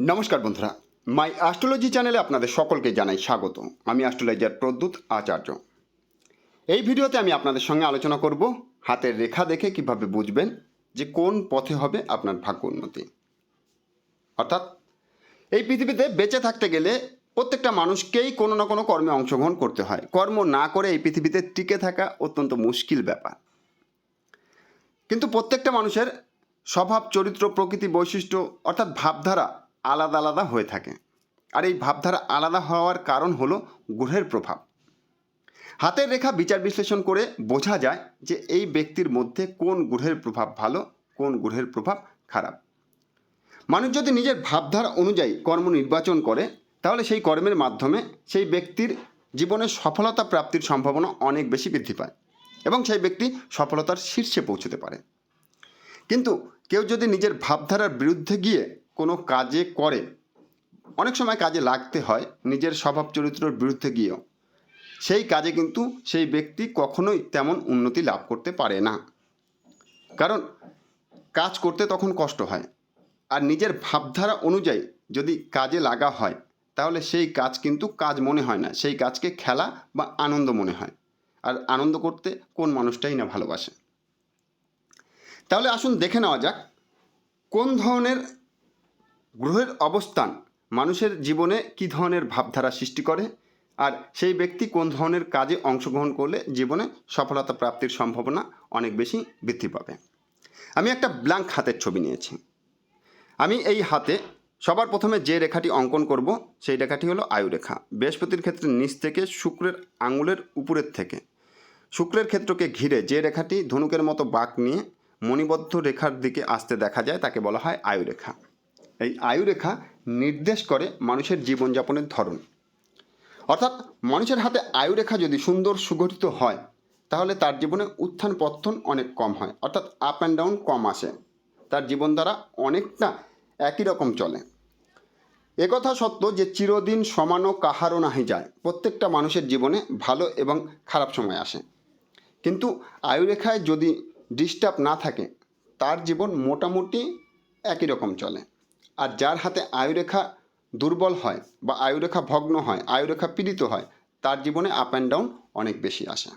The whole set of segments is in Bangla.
নমস্কার বন্ধুরা। মাই অ্যাস্ট্রোলজি চ্যানেলে আপনাদের সকলকে জানাই স্বাগত আমি অ্যাস্ট্রোলজার প্রদ্যুৎ আচার্য। এই ভিডিওতে আমি আপনাদের সঙ্গে আলোচনা করব হাতের রেখা দেখে কীভাবে বুঝবেন যে কোন পথে হবে আপনার ভাগ্য উন্নতি। অর্থাৎ, এই পৃথিবীতে বেঁচে থাকতে গেলে প্রত্যেকটা মানুষকেই কোনো না কোনো কর্মে অংশগ্রহণ করতে হয়। কর্ম না করে এই পৃথিবীতে টিকে থাকা অত্যন্ত মুশকিল ব্যাপার। কিন্তু প্রত্যেকটা মানুষের স্বভাব, চরিত্র, প্রকৃতি, বৈশিষ্ট্য, অর্থাৎ ভাবধারা আলাদা আলাদা হয়ে থাকে। আর এই ভাবধারা আলাদা হওয়ার কারণ হলো গ্রহের প্রভাব। হাতের রেখা বিচার বিশ্লেষণ করে বোঝা যায় যে এই ব্যক্তির মধ্যে কোন গ্রহের প্রভাব ভালো, কোন গ্রহের প্রভাব খারাপ। মানুষ যদি নিজের ভাবধারা অনুযায়ী কর্ম নির্বাচন করে, তাহলে সেই কর্মের মাধ্যমে সেই ব্যক্তির জীবনে সফলতা প্রাপ্তির সম্ভাবনা অনেক বেশি বৃদ্ধি পায় এবং সেই ব্যক্তি সফলতার শীর্ষে পৌঁছতে পারে। কিন্তু কেউ যদি নিজের ভাবধারার বিরুদ্ধে গিয়ে কোনো কাজে করে, অনেক সময় কাজে লাগতে হয় নিজের স্বভাব চরিত্রের বিরুদ্ধে গিয়েও। সেই কাজে কিন্তু সেই ব্যক্তি কখনোই তেমন উন্নতি লাভ করতে পারে না। কারণ কাজ করতে তখন কষ্ট হয়। আর নিজের ভাবধারা অনুযায়ী যদি কাজে লাগা হয়, তাহলে সেই কাজ কিন্তু কাজ মনে হয় না, সেই কাজকে খেলা বা আনন্দ মনে হয়। আর আনন্দ করতে কোন মানুষটাই না ভালোবাসে। তাহলে আসুন দেখে নেওয়া যাক, কোন ধরনের গ্রহের অবস্থান, মানুষের জীবনে কী ধরনের ভাবধারা সৃষ্টি করে, আর সেই ব্যক্তি কোন ধরনের কাজে অংশগ্রহণ করলে জীবনে সফলতা প্রাপ্তির সম্ভাবনা অনেক বেশি বৃদ্ধি পাবে। আমি একটা ব্ল্যাঙ্ক হাতের ছবি নিয়েছি। আমি এই হাতে সবার প্রথমে যে রেখাটি অঙ্কন করব, সেই রেখাটি হলো আয়ুরেখা। বৃহস্পতির ক্ষেত্রে নিচ থেকে শুক্রের আঙুলের উপরের থেকে। শুক্রের ক্ষেত্রকে ঘিরে যে রেখাটি ধনুকের মতো বাঁক নিয়ে মণিবদ্ধ রেখার দিকে আসতে দেখা যায়, তাকে বলা হয় আয়ুরেখা। এই আয়ুরেখা নির্দেশ করে মানুষের জীবনযাপনের ধরন। অর্থাৎ মানুষের হাতে আয়ুরেখা যদি সুন্দর সুগঠিত হয়, তাহলে তার জীবনে উত্থান পত্তন অনেক কম হয়। অর্থাৎ আপ অ্যান্ড ডাউন কম আসে। তার জীবনধারা অনেকটা একই রকম চলে। একথা সত্য যে চিরদিন সমানও কাহারও নাহি যায়। প্রত্যেকটা মানুষের জীবনে ভালো এবং খারাপ সময় আসে। কিন্তু আয়ুরেখায় যদি ডিস্টার্ব না থাকে, তার জীবন মোটামুটি একই রকম চলে। আর যার হাতে আয়ুরেখা দুর্বল হয় বা আয়ুরেখা ভগ্ন হয়, আয়ুরেখা পীড়িত হয়, তার জীবনে আপ অ্যান্ড ডাউন অনেক বেশি আসে।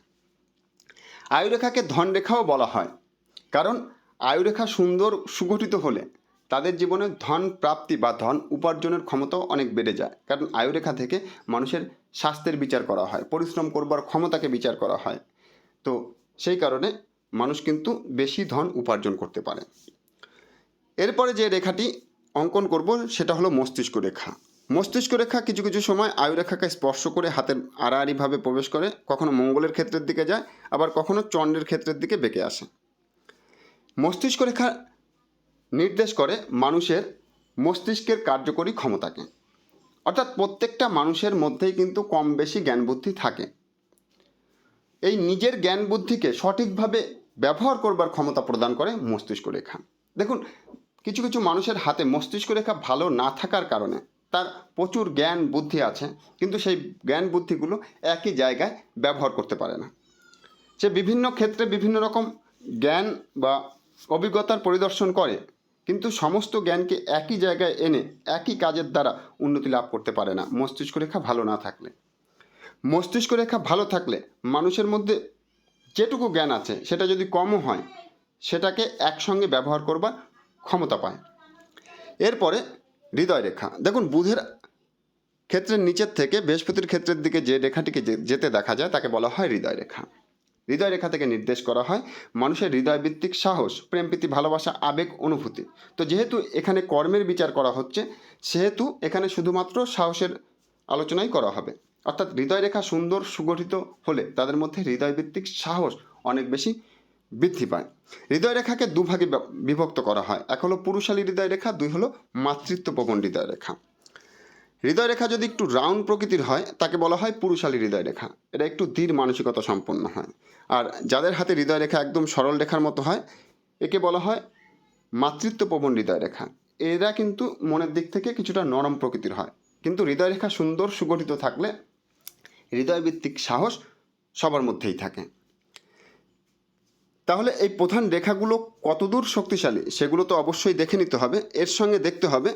আয়ুরেখাকে ধনরেখাও বলা হয়। কারণ আয়ুরেখা সুন্দর, সুগঠিত হলে তাদের জীবনে ধন প্রাপ্তি বা ধন উপার্জনের ক্ষমতাও অনেক বেড়ে যায়। কারণ আয়ুরেখা থেকে মানুষের স্বাস্থ্যের বিচার করা হয়, পরিশ্রম করবার ক্ষমতাকে বিচার করা হয়। তো সেই কারণে মানুষ কিন্তু বেশি ধন উপার্জন করতে পারে। এরপরে যে রেখাটি অঙ্কন করব, সেটা হলো মস্তিষ্ক রেখা। মস্তিষ্ক রেখা কিছু কিছু সময় আয়ুরেখাকে স্পর্শ করে হাতের আড়াআড়িভাবে প্রবেশ করে, কখনো মঙ্গলের ক্ষেত্রের দিকে যায়, আবার কখনো চন্দ্রের ক্ষেত্রের দিকে বেঁকে আসে। মস্তিষ্ক রেখা নির্দেশ করে মানুষের মস্তিষ্কের কার্যকরী ক্ষমতাকে। অর্থাৎ প্রত্যেকটা মানুষের মধ্যেই কিন্তু কম বেশি জ্ঞান বুদ্ধি থাকে। এই নিজের জ্ঞান বুদ্ধিকে সঠিকভাবে ব্যবহার করবার ক্ষমতা প্রদান করে মস্তিষ্ক রেখা। দেখুন কিছু কিছু মানুষের হাতে মস্তিষ্ক রেখা ভালো না থাকার কারণে তার প্রচুর জ্ঞান বুদ্ধি আছে, কিন্তু সেই জ্ঞান বুদ্ধিগুলো একই জায়গায় ব্যবহার করতে পারে না। সে বিভিন্ন ক্ষেত্রে বিভিন্ন রকম জ্ঞান বা অভিজ্ঞতার পরিদর্শন করে, কিন্তু সমস্ত জ্ঞানকে একই জায়গায় এনে একই কাজের দ্বারা উন্নতি লাভ করতে পারে না, মস্তিষ্ক রেখা ভালো না থাকলে। মস্তিষ্ক রেখা ভালো থাকলে মানুষের মধ্যে যেটুকু জ্ঞান আছে, সেটা যদি কমও হয়, সেটাকে একসঙ্গে ব্যবহার করবার ক্ষমতা পায়। এরপরে হৃদয় রেখা। দেখুন, বুধের ক্ষেত্রের নিচের থেকে বৃহস্পতির ক্ষেত্রের দিকে যে রেখাটিকে যেতে দেখা যায়, তাকে বলা হয় হৃদয় রেখা। হৃদয় রেখা থেকে নির্দেশ করা হয় মানুষের হৃদয়ভিত্তিক সাহস প্রেমপ্রীতি ভালোবাসা, আবেগ, অনুভূতি। তো যেহেতু এখানে কর্মের বিচার করা হচ্ছে, সেহেতু এখানে শুধুমাত্র সাহসের আলোচনাই করা হবে। অর্থাৎ হৃদয় রেখা সুন্দর, সুগঠিত হলে তাদের মধ্যে হৃদয়ভিত্তিক সাহস অনেক বেশি বৃদ্ধি পায়। হৃদয় রেখাকে দুভাগে বিভক্ত করা হয়। এক হলো পুরুষালী হৃদয় রেখা দুই হলো মাতৃত্বপ্রবণ হৃদয় রেখা হৃদয় রেখা যদি একটু রাউন্ড প্রকৃতির হয়, তাকে বলা হয় পুরুষালী হৃদয় রেখা এটা একটু ধীর মানসিকতা সম্পন্ন হয়। আর যাদের হাতে হৃদয় রেখা একদম সরল রেখার মতো হয়, একে বলা হয় মাতৃত্বপ্রবণ হৃদয় রেখা এরা কিন্তু মনের দিক থেকে কিছুটা নরম প্রকৃতির হয়। কিন্তু হৃদয় রেখা সুন্দর সুগঠিত থাকলে হৃদয়ভিত্তিক সাহস সবার মধ্যেই থাকে। তাহলে এই প্রধান রেখাগুলো কতদূর শক্তিশালী সেগুলো তো অবশ্যই দেখে নিতে হবে। এর সঙ্গে দেখতে হবে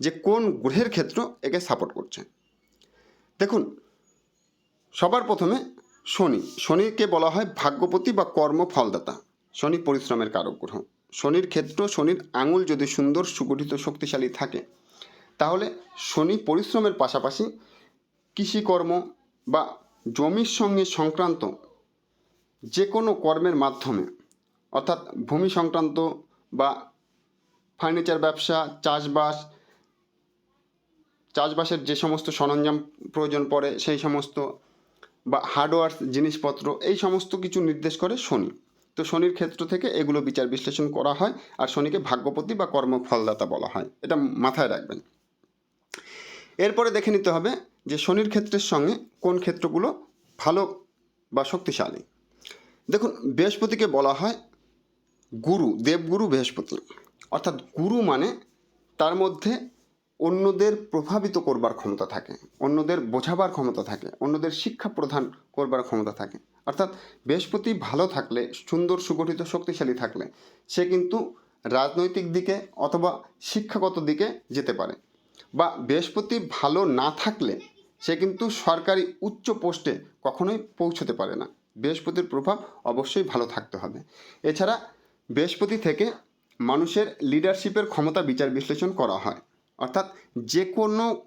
যে কোন গ্রহের ক্ষেত্র একে সাপোর্ট করছে। দেখুন, সবার প্রথমে শনি। শনিকে বলা হয় ভাগ্যপতি বা কর্ম ফলদাতা শনি পরিশ্রমের কারক গ্রহ। শনির ক্ষেত্র, শনির আঙুল যদি সুন্দর, সুগঠিত, শক্তিশালী থাকে, তাহলে শনি পরিশ্রমের পাশাপাশি কৃষিকর্ম বা জমির সঙ্গে সংক্রান্ত যে কোনো কর্মের মাধ্যমে অর্থাৎ ভূমি সংক্রান্ত বা ফার্নিচার ব্যবসা, চাষবাস, চাষবাসের যে সমস্ত সরঞ্জাম প্রয়োজন পড়ে, সেই সমস্ত বা হার্ডওয়্যার জিনিসপত্র, এই সমস্ত কিছু নির্দেশ করে শনি। তো শনির ক্ষেত্র থেকে এগুলো বিচার বিশ্লেষণ করা হয় আর শনিকে ভাগ্যপতি বা কর্মফলদাতা বলা হয়। এটা মাথায় রাখবেন। এরপরে দেখে নিতে হবে যে শনির ক্ষেত্রের সঙ্গে কোন ক্ষেত্রগুলো ভালো বা শক্তিশালী। দেখুন, বৃহস্পতিকে বলা হয় গুরু, দেবগুরু বৃহস্পতি। অর্থাৎ গুরু মানে তার মধ্যে অন্যদের প্রভাবিত করবার ক্ষমতা থাকে, অন্যদের বোঝাবার ক্ষমতা থাকে, অন্যদের শিক্ষা প্রদান করবার ক্ষমতা থাকে। অর্থাৎ বৃহস্পতি ভালো থাকলে, সুন্দর, সুগঠিত, শক্তিশালী থাকলে, সে কিন্তু রাজনৈতিক দিকে অথবা শিক্ষাগত দিকে যেতে পারে। বা বৃহস্পতি ভালো না থাকলে, সে কিন্তু সরকারি উচ্চ পোস্টে কখনোই পৌঁছতে পারে না। বৃহস্পতির প্রভাব অবশ্যই ভালো থাকতে হবে। এছাড়া বৃহস্পতি থেকে মানুষের লিডারশিপের ক্ষমতা বিচার বিশ্লেষণ করা হয়। অর্থাৎ যে কোনো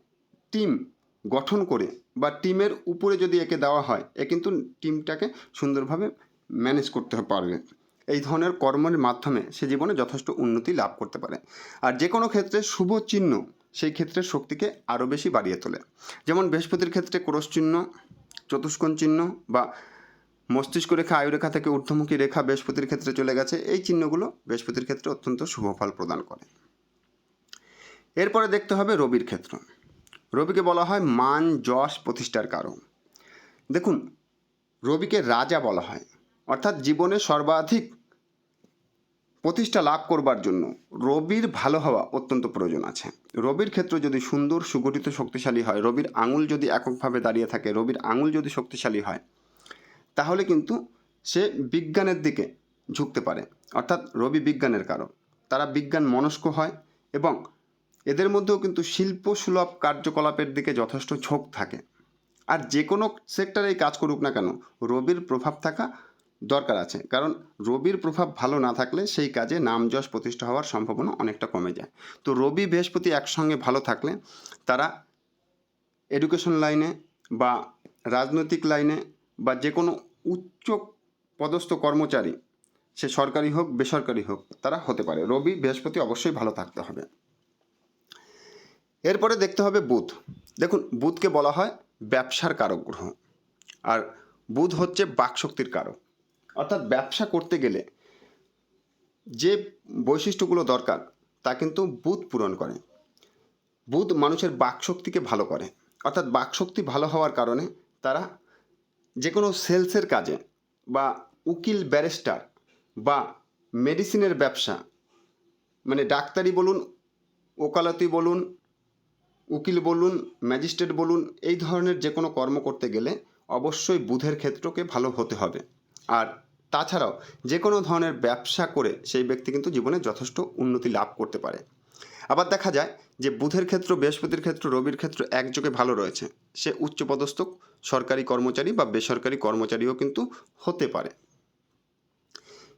টিম গঠন করে বা টিমের উপরে যদি একে দেওয়া হয়, এ কিন্তু টিমটাকে সুন্দরভাবে ম্যানেজ করতে পারবে। এই ধরনের কর্মের মাধ্যমে সে জীবনে যথেষ্ট উন্নতি লাভ করতে পারে। আর যে কোনো ক্ষেত্রে শুভ চিহ্ন সেই ক্ষেত্রে শক্তিকে আরও বেশি বাড়িয়ে তোলে। যেমন বৃহস্পতির ক্ষেত্রে ক্রোশ চিহ্ন, চতুষ্কোণ চিহ্ন বা মস্তিষ্ক রেখা আয়ুরেখা থেকে ঊর্ধ্বমুখী রেখা বৃহস্পতির ক্ষেত্রে চলে গেছে। এই চিহ্নগুলো বৃহস্পতির ক্ষেত্রে অত্যন্ত শুভ ফল প্রদান করে। এরপরে দেখতে হবে রবির ক্ষেত্র। রবিকে বলা হয় মান যশ প্রতিষ্ঠার কারণ। দেখুন, রবিকে রাজা বলা হয়। অর্থাৎ জীবনে সর্বাধিক প্রতিষ্ঠা লাভ করবার জন্য রবির ভালো হওয়া অত্যন্ত প্রয়োজন আছে। রবির ক্ষেত্র যদি সুন্দর, সুগঠিত, শক্তিশালী হয়, রবির আঙুল যদি এককভাবে দাঁড়িয়ে থাকে, রবির আঙুল যদি শক্তিশালী হয় তাহলে কিন্তু সে বিজ্ঞানের দিকে ঝুঁকতে পারে। অর্থাৎ রবি বিজ্ঞানের কারণ তারা বিজ্ঞান মনস্ক হয় এবং এদের মধ্যেও কিন্তু শিল্প সুলভ কার্যকলাপের দিকে যথেষ্ট ঝোঁক থাকে। আর যে কোনো সেক্টরেই কাজ করুক না কেন, রবির প্রভাব থাকা দরকার আছে। কারণ রবির প্রভাব ভালো না থাকলে সেই কাজে নাম যশ প্রতিষ্ঠা হওয়ার সম্ভাবনা অনেকটা কমে যায়। তো রবি বৃহস্পতি একসঙ্গে ভালো থাকলে তারা এডুকেশন লাইনে বা রাজনৈতিক লাইনে বা যে কোনো উচ্চ পদস্থ কর্মচারী, সে সরকারি হোক, বেসরকারি হোক, তারা হতে পারে। রবি, বৃহস্পতি অবশ্যই ভালো থাকতে হবে। এরপরে দেখতে হবে বুধ। দেখুন, বুধকে বলা হয় ব্যবসার কারক গ্রহ। আর বুধ হচ্ছে বাকশক্তির কারক। অর্থাৎ ব্যবসা করতে গেলে যে বৈশিষ্ট্যগুলো দরকার, তা কিন্তু বুধ পূরণ করে। বুধ মানুষের বাকশক্তিকে ভালো করে। অর্থাৎ বাকশক্তি ভালো হওয়ার কারণে তারা যে কোনো সেলসের কাজে বা উকিল ব্যারিস্টার বা মেডিসিনের ব্যবসা মানে ডাক্তারি বলুন, ওকালতি বলুন, উকিল বলুন, ম্যাজিস্ট্রেট বলুন, এই ধরনের যে কোনো কর্ম করতে গেলে অবশ্যই বুধের ক্ষেত্রকে ভালো হতে হবে। আর তাছাড়াও যে কোনো ধরনের ব্যবসা করে সেই ব্যক্তি কিন্তু জীবনে যথেষ্ট উন্নতি লাভ করতে পারে। আবার দেখা যায় যে বুধের ক্ষেত্র, বৃহস্পতির ক্ষেত্র, রবির ক্ষেত্র একযোগে ভালো রয়েছে। সে উচ্চপদস্থ সরকারি কর্মচারী বা বেসরকারি কর্মচারীও কিন্তু হতে পারে।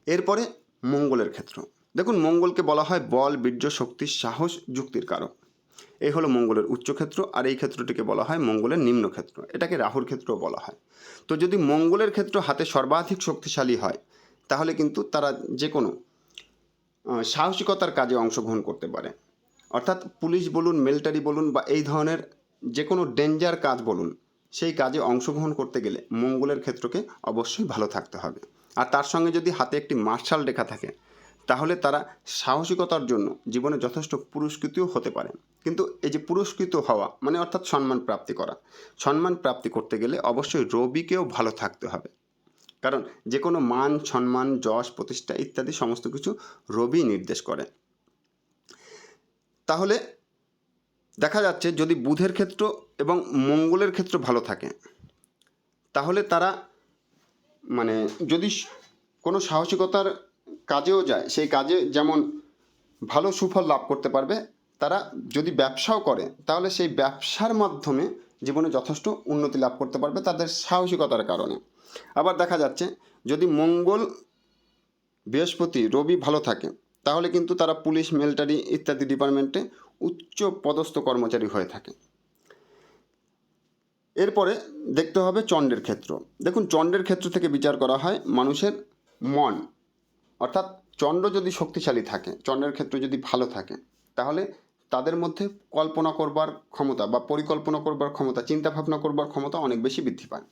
এরপরে মঙ্গলের ক্ষেত্র। দেখুন, মঙ্গলকে বলা হয় বল, বীর্য, শক্তি, সাহস, যুক্তির কারক। এই হলো মঙ্গলের উচ্চক্ষেত্র আর এই ক্ষেত্রটিকে বলা হয় মঙ্গলের নিম্ন ক্ষেত্র এটাকে রাহুর ক্ষেত্রও বলা হয়। তো যদি মঙ্গলের ক্ষেত্র হাতে সর্বাধিক শক্তিশালী হয়, তাহলে কিন্তু তারা যে কোনো সাহসিকতার কাজে অংশগ্রহণ করতে পারে। অর্থাৎ পুলিশ বলুন মিলিটারি বলুন বা এই ধরনের যে কোনো ডেঞ্জার কাজ বলুন, সেই কাজে অংশগ্রহণ করতে গেলে মঙ্গলের ক্ষেত্রকে অবশ্যই ভালো থাকতে হবে। আর তার সঙ্গে যদি হাতে একটি মার্শাল রেখা থাকে, তাহলে তারা সাহসিকতার জন্য জীবনে যথেষ্ট পুরস্কৃতও হতে পারে। কিন্তু এই যে পুরস্কৃত হওয়া মানে অর্থাৎ সম্মান প্রাপ্তি করা, সম্মান প্রাপ্তি করতে গেলে অবশ্যই রবিকেও ভালো থাকতে হবে। কারণ যে কোনো মান, সম্মান, যশ, প্রতিষ্ঠা ইত্যাদি সমস্ত কিছু রবি নির্দেশ করে। তাহলে দেখা যাচ্ছে যদি বুধের ক্ষেত্র এবং মঙ্গলের ক্ষেত্র ভালো থাকে, তাহলে তারা মানে যদি কোনো সাহসিকতার কাজেও যায়, সেই কাজে যেমন ভালো সুফল লাভ করতে পারবে, তারা যদি ব্যবসাও করে, তাহলে সেই ব্যবসার মাধ্যমে জীবনে যথেষ্ট উন্নতি লাভ করতে পারবে তাদের সাহসিকতার কারণে। আবার দেখা যাচ্ছে, যদি মঙ্গল বৃহস্পতি রবি ভালো থাকে, তাহলে কিন্তু তারা পুলিশ মিলিটারি ইত্যাদি ডিপার্টমেন্টে উচ্চ পদস্থ কর্মচারী হয়ে থাকে। এরপরে দেখতে হবে চণ্ডের ক্ষেত্র। দেখুন চণ্ডের ক্ষেত্র থেকে বিচার করা হয় মানুষের মন। অর্থাৎ চণ্ড যদি শক্তিশালী থাকে চণ্ডের ক্ষেত্র যদি ভালো থাকে, তাহলে তাদের মধ্যে কল্পনা করবার ক্ষমতা বা পরিকল্পনা করবার ক্ষমতা চিন্তা ভাবনা করবার ক্ষমতা অনেক বেশি বৃদ্ধি পায়।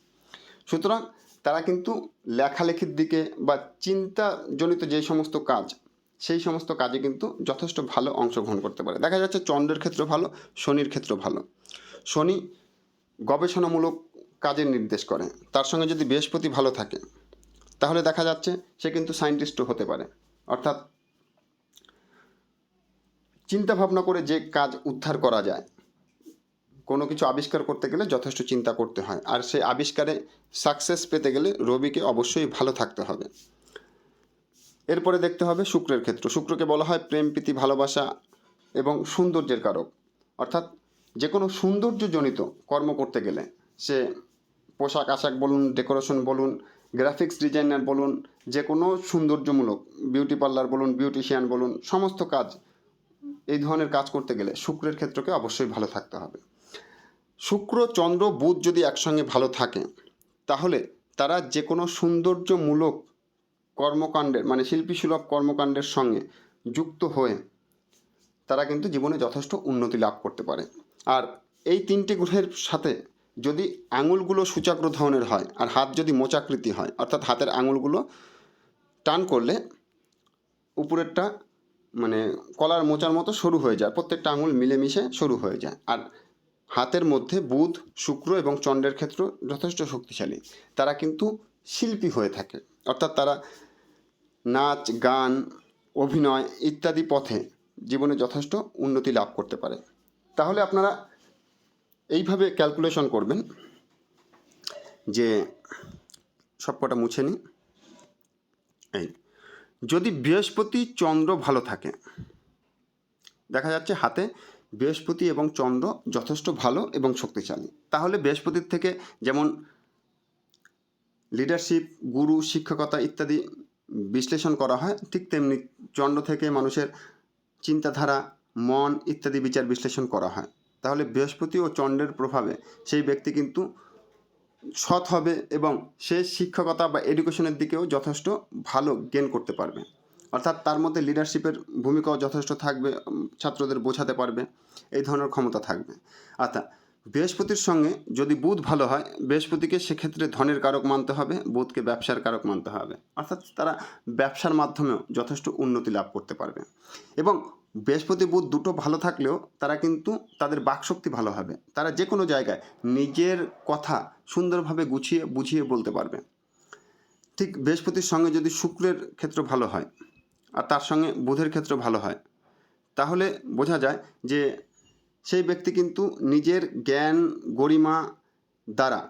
সুতরাং তারা কিন্তু লেখালেখির দিকে বা চিন্তাজনিত যে সমস্ত কাজ, সেই সমস্ত কাজে কিন্তু যথেষ্ট ভালো অংশগ্রহণ করতে পারে। দেখা যাচ্ছে চন্দ্রের ক্ষেত্র ভালো, শনির ক্ষেত্র ভালো। শনি গবেষণামূলক কাজের নির্দেশ করে। তার সঙ্গে যদি বৃহস্পতি ভালো থাকে, তাহলে দেখা যাচ্ছে সে কিন্তু সায়েন্টিস্টও হতে পারে। অর্থাৎ চিন্তা ভাবনা করে যে কাজ উদ্ধার করা যায়, কোনো কিছু আবিষ্কার করতে গেলে যথেষ্ট চিন্তা করতে হয়। আর সেই আবিষ্কারে সাকসেস পেতে গেলে রবিকে অবশ্যই ভালো থাকতে হবে। এরপরে দেখতে হবে শুক্রের ক্ষেত্র। শুক্রকে বলা হয় প্রেম, প্রীতি, ভালোবাসা এবং সৌন্দর্যের কারক। অর্থাৎ যে কোনো সৌন্দর্যজনিত কর্ম করতে গেলে সে পোশাক আশাক বলুন ডেকোরেশন বলুন গ্রাফিক্স ডিজাইনার বলুন, যে কোনো সৌন্দর্যমূলক বিউটি পার্লার বলুন বিউটিশিয়ান বলুন, সমস্ত কাজ এই ধরনের কাজ করতে গেলে শুক্রের ক্ষেত্রকে অবশ্যই ভালো থাকতে হবে। শুক্র, চন্দ্র, বুধ যদি একসঙ্গে ভালো থাকে, তাহলে তারা যে কোনো সৌন্দর্যমূলক কর্মকাণ্ডের মানে শিল্পী সুলভ কর্মকাণ্ডের সঙ্গে যুক্ত হয়ে তারা কিন্তু জীবনে যথেষ্ট উন্নতি লাভ করতে পারে। আর এই তিনটি গ্রহের সাথে যদি আঙুলগুলো সূচাগ্র ধরনের হয়, আর হাত যদি মোচাকৃতি হয়, অর্থাৎ হাতের আঙুলগুলো টান করলে উপরেরটা মানে কলার মোচার মতো সরু হয়ে যায়, প্রত্যেকটা আঙুল মিলেমিশে সরু হয়ে যায়। আর হাতের মধ্যে বুধ, শুক্র এবং চন্দ্রের ক্ষেত্র যথেষ্ট শক্তিশালী। তারা কিন্তু শিল্পী হয়ে থাকে। অর্থাৎ তারা নাচ, গান, অভিনয় ইত্যাদি পথে জীবনে যথেষ্ট উন্নতি লাভ করতে পারে। তাহলে আপনারা এইভাবে ক্যালকুলেশন করবেন যে সবকটা মুছে নিই। এই। যদি বৃহস্পতি চন্দ্র ভালো থাকে, দেখা যাচ্ছে হাতে বৃহস্পতি এবং চন্দ্র যথেষ্ট ভালো এবং শক্তিশালী। তাহলে বৃহস্পতির থেকে যেমন লিডারশিপ গুরু শিক্ষকতা ইত্যাদি বিশ্লেষণ করা হয়, ঠিক তেমনি চন্দ্র থেকে মানুষের চিন্তাধারা, মন ইত্যাদি বিচার বিশ্লেষণ করা হয়। তাহলে বৃহস্পতি ও চন্দ্রের প্রভাবে সেই ব্যক্তি কিন্তু সৎ হবে এবং সে শিক্ষকতা বা এডুকেশনের দিকেও যথেষ্ট ভালো গেন করতে পারবে। অর্থাৎ তার মধ্যে লিডারশিপের ভূমিকাও যথেষ্ট থাকবে ছাত্রদের বোঝাতে পারবে, এই ধরনের ক্ষমতা থাকবে। আচ্ছা বৃহস্পতির সঙ্গে যদি বুধ ভালো হয়, বৃহস্পতিকে সেক্ষেত্রে ধনের কারক মানতে হবে, বুধকে ব্যবসার কারক মানতে হবে। অর্থাৎ তারা ব্যবসার মাধ্যমেও যথেষ্ট উন্নতি লাভ করতে পারবে। এবং বৃহস্পতি, বুধ দুটো ভালো থাকলেও তারা কিন্তু তাদের বাকশক্তি ভালো হবে। তারা যে কোনো জায়গায় নিজের কথা সুন্দরভাবে গুছিয়ে, বুঝিয়ে বলতে পারবে। ঠিক বৃহস্পতির সঙ্গে যদি শুক্রের ক্ষেত্র ভালো হয় আর তার সঙ্গে বুধের ক্ষেত্র ভালো হয়, তাহলে বোঝা যায় যে সেই ব্যক্তি কিন্তু নিজের জ্ঞান, গরিমা দ্বারা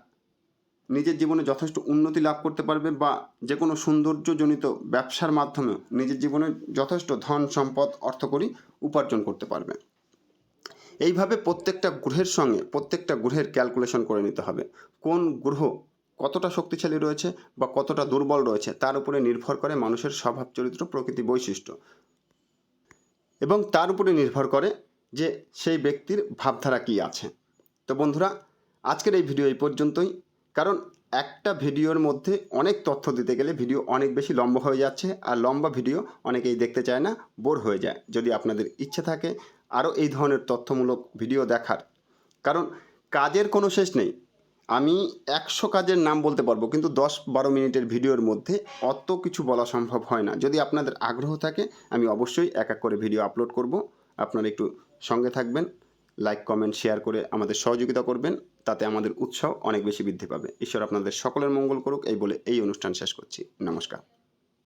নিজের জীবনে যথেষ্ট উন্নতি লাভ করতে পারবে বা যে কোনো সৌন্দর্যজনিত ব্যবসার মাধ্যমে নিজের জীবনে যথেষ্ট ধন, সম্পদ অর্থকরী উপার্জন করতে পারবে এইভাবে প্রত্যেকটা গ্রহের সঙ্গে প্রত্যেকটা গ্রহের ক্যালকুলেশন করে নিতে হবে। কোন গ্রহ কতটা শক্তিশালী রয়েছে বা কতটা দুর্বল রয়েছে তার উপরে নির্ভর করে মানুষের স্বভাব, চরিত্র, প্রকৃতি বৈশিষ্ট্য। এবং তার উপরে নির্ভর করে যে সেই ব্যক্তির ভাবধারা কী আছে। তো বন্ধুরা, আজকের এই ভিডিও এই পর্যন্তই। কারণ একটা ভিডিওর মধ্যে অনেক তথ্য দিতে গেলে ভিডিও অনেক বেশি লম্বা হয়ে যাচ্ছে আর লম্বা ভিডিও অনেকেই দেখতে চায় না, বোর হয়ে যায় যদি আপনাদের ইচ্ছে থাকে আরও এই ধরনের তথ্যমূলক ভিডিও দেখার। কারণ কাজের কোনো শেষ নেই। আমি একশো কাজের নাম বলতে পারব কিন্তু দশ বারো মিনিটের ভিডিওর মধ্যে অত কিছু বলা সম্ভব হয় না। যদি আপনাদের আগ্রহ থাকে, আমি অবশ্যই এক এক করে ভিডিও আপলোড করব। আপনারা একটু সঙ্গে থাকবেন, লাইক, কমেন্ট, শেয়ার করে আমাদের সহযোগিতা করবেন। তাতে আমাদের উৎসাহ অনেক বেশি বৃদ্ধি পাবে। ঈশ্বর আপনাদের সকলের মঙ্গল করুক, এই বলে এই অনুষ্ঠান শেষ করছি। নমস্কার।